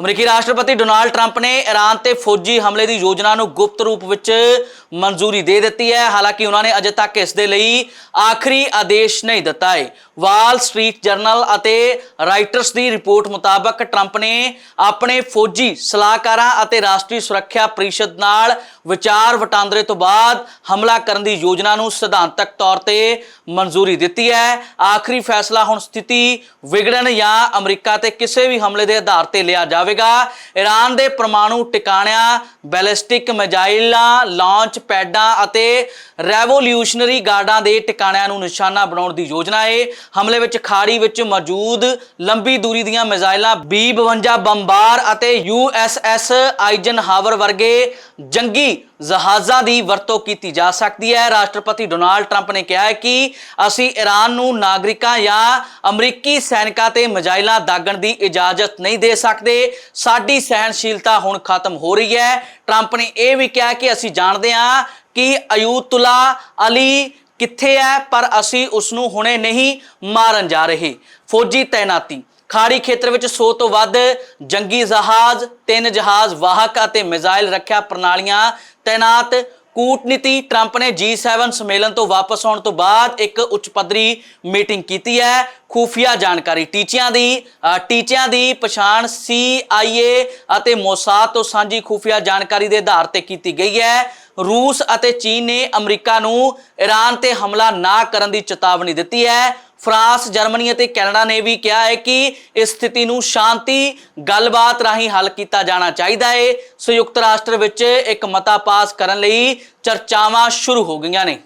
ਅਮਰੀਕੀ ਰਾਸ਼ਟਰਪਤੀ Donald Trump ਨੇ ਈਰਾਨ ਤੇ ਫੌਜੀ ਹਮਲੇ ਦੀ ਯੋਜਨਾ ਨੂੰ ਗੁਪਤ ਰੂਪ ਵਿੱਚ ਮਨਜ਼ੂਰੀ ਦੇ ਦਿੱਤੀ ਹੈ। ਹਾਲਾਂਕਿ ਉਹਨਾਂ ਨੇ ਅਜੇ ਤੱਕ ਇਸ ਦੇ ਲਈ ਆਖਰੀ ਆਦੇਸ਼ ਨਹੀਂ ਦਿੱਤਾ ਹੈ। ਵਾਲ ਸਟਰੀਟ ਜਰਨਲ ਅਤੇ ਰਾਈਟਰਸ ਦੀ ਰਿਪੋਰਟ ਮੁਤਾਬਕ ਟਰੰਪ ਨੇ ਆਪਣੇ ਫੌਜੀ ਸਲਾਹਕਾਰਾਂ ਅਤੇ ਰਾਸ਼ਟਰੀ ਸੁਰੱਖਿਆ ਪਰਿਸ਼ਦ ਨਾਲ ਵਿਚਾਰ ਵਟਾਂਦਰੇ ਤੋਂ ਬਾਅਦ ਹਮਲਾ ਕਰਨ ਦੀ ਯੋਜਨਾ ਨੂੰ ਸਿਧਾਂਤਕ ਤੌਰ ਤੇ ਮਨਜ਼ੂਰੀ ਦਿੱਤੀ ਹੈ। ਆਖਰੀ ਫੈਸਲਾ ਹੁਣ ਸਥਿਤੀ ਵਿਗੜਨ ਜਾਂ ਅਮਰੀਕਾ ਤੇ ਕਿਸੇ ਵੀ ਹਮਲੇ ਦੇ ਆਧਾਰ ਤੇ ਲਿਆ ਜਾਵੇ। ਜਾਵੇਗਾ। ਈਰਾਨ ਦੇ ਪਰਮਾਣੂ ਟਿਕਾਣਿਆਂ, ਬੈਲਿਸਟਿਕ ਮਿਜ਼ਾਈਲਾਂ, ਲਾਂਚ ਪੈਡਾਂ ਅਤੇ ਰੈਵੋਲੂਸ਼ਨਰੀ ਗਾਰਡਾਂ ਦੇ ਟਿਕਾਣਿਆਂ ਨੂੰ ਨਿਸ਼ਾਨਾ ਬਣਾਉਣ ਦੀ ਯੋਜਨਾ ਹੈ। ਹਮਲੇ ਵਿੱਚ ਖਾੜੀ ਵਿੱਚ ਮੌਜੂਦ ਲੰਬੀ ਦੂਰੀ ਦੀਆਂ ਮਿਜ਼ਾਈਲਾਂ B-52 ਬੰਬਾਰ ਅਤੇ USS ਆਈਜ਼ਨਹਾਵਰ ਵਰਗੇ ਜੰਗੀ ਜਹਾਜ਼ਾਂ ਦੀ ਵਰਤੋਂ ਕੀਤੀ ਜਾ ਸਕਦੀ ਹੈ। ਰਾਸ਼ਟਰਪਤੀ ਡੋਨਾਲਡ ਟਰੰਪ ਨੇ ਕਿਹਾ ਹੈ ਕਿ ਅਸੀਂ ਈਰਾਨ ਨੂੰ ਨਾਗਰਿਕਾਂ ਜਾਂ ਅਮਰੀਕੀ ਸੈਨਿਕਾਂ ਤੇ ਮਿਜ਼ਾਈਲਾਂ ਦਾਗਣ ਦੀ ਇਜਾਜ਼ਤ ਨਹੀਂ ਦੇ ਸਕਦੇ। ਸਾਡੀ ਸਹਿਣਸ਼ੀਲਤਾ ਹੁਣ ਖਤਮ ਹੋ ਰਹੀ ਹੈ। ਟਰੰਪ ਨੇ ਇਹ ਵੀ ਕਿਹਾ ਕਿ ਅਸੀਂ ਜਾਣਦੇ ਹਾਂ ਕਿ ਅਯੂਤੁਲਾ ਅਲੀ ਕਿੱਥੇ ਹੈ, ਪਰ ਅਸੀਂ ਉਸ ਨੂੰ ਹੁਣੇ ਨਹੀਂ ਮਾਰਨ ਜਾ ਰਹੇ। ਫੌਜੀ ਤੈਨਾਤੀ। ਖਾੜੀ ਖੇਤਰ ਵਿੱਚ 100 ਤੋਂ ਵੱਧ ਜੰਗੀ ਜਹਾਜ਼, ਤਿੰਨ ਜਹਾਜ਼, ਵਾਹਕ ਅਤੇ ਮਿਜ਼ਾਈਲ ਰੱਖਿਆ ਪ੍ਰਣਾਲੀਆਂ ਤੈਨਾਤ ਕੂਟਨੀਤੀ ਟਰੰਪ ਨੇ G7 ਸੰਮੇਲਨ ਤੋਂ ਵਾਪਸ ਆਉਣ ਤੋਂ ਬਾਅਦ ਇੱਕ ਉੱਚ ਪੱਧਰੀ ਮੀਟਿੰਗ ਕੀਤੀ ਹੈ। ਖੂਫੀਆ ਜਾਣਕਾਰੀ, ਟੀਚਿਆਂ ਦੀ ਟੀਚਿਆਂ ਦੀ ਪਛਾਣ CIA ਅਤੇ ਮੋਸਾਦ ਤੋਂ ਸਾਂਝੀ ਖੂਫੀਆ ਜਾਣਕਾਰੀ ਦੇ ਆਧਾਰ ਤੇ ਕੀਤੀ ਗਈ ਹੈ। ਰੂਸ ਅਤੇ ਚੀਨ ਨੇ ਅਮਰੀਕਾ ਨੂੰ ਈਰਾਨ ਤੇ ਹਮਲਾ ਨਾ ਕਰਨ ਦੀ ਚੇਤਾਵਨੀ ਦਿੱਤੀ ਹੈ। ਫਰਾਂਸ, ਜਰਮਨੀ ਅਤੇ ਕੈਨੇਡਾ ਨੇ ਵੀ ਕਿਹਾ ਹੈ ਕਿ ਇਸ ਸਥਿਤੀ ਨੂੰ ਸ਼ਾਂਤੀ ਗੱਲਬਾਤ ਰਾਹੀਂ ਹੱਲ ਕੀਤਾ ਜਾਣਾ ਚਾਹੀਦਾ ਹੈ। ਸੰਯੁਕਤ ਰਾਸ਼ਟਰ ਵਿੱਚ ਇੱਕ ਮਤਾ ਪਾਸ ਕਰਨ ਲਈ ਚਰਚਾਵਾਂ ਸ਼ੁਰੂ ਹੋ ਗਈਆਂ ਨੇ।